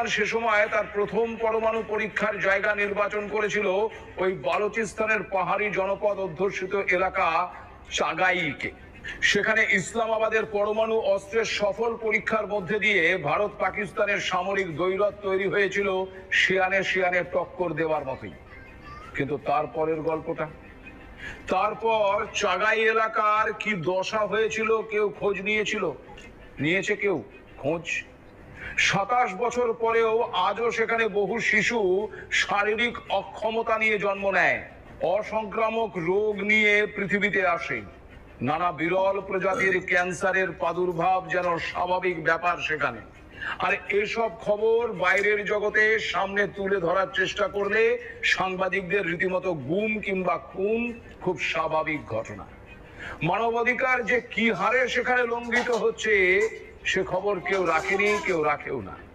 পাকিস্তান সে সময় তার প্রথম পরমাণু পরীক্ষার জায়গা নির্বাচন করেছিল ওই বালুচিস্তানের পাহাড়ি জনপদ অধ্যুষিত এলাকা চাগাইকে সেখানে ইসলামাবাদের পরমাণু অস্ত্রের সফল পরীক্ষার মধ্যে দিয়ে ভারত পাকিস্তানের সামরিক দৈরত তৈরি হয়েছিল শিয়ানে শিয়ানে টক্কর দেওয়ার মতোই। কিন্তু তারপরের গল্পটা? তারপর চাগাই এলাকার কি দশা হয়েছিল, কেউ খোঁজ নিয়েছিল? নিয়েছে কেউ? খোঁজ? সাতাশ বছর পরেও আজও সেখানে বহু শিশু শারীরিক অক্ষমতা নিয়ে জন্ম নেয়। অসংক্রামক রোগ নিয়ে পৃথিবীতে আসে। নানা বিরল প্রজাতির ক্যান্সারের প্রাদুর্ভাব যেন স্বাভাবিক ব্যাপার সেখানে। আর এসব খবর বাইরের জগতে সামনে তুলে ধরার চেষ্টা করলে সাংবাদিকদের রীতিমতো গুম কিংবা খুন খুব স্বাভাবিক ঘটনা। মানবাধিকার যে কি হারে সেখানে লঙ্ঘিত হচ্ছে সে খবর কেউ রাখেনি কেউ রাখেও না।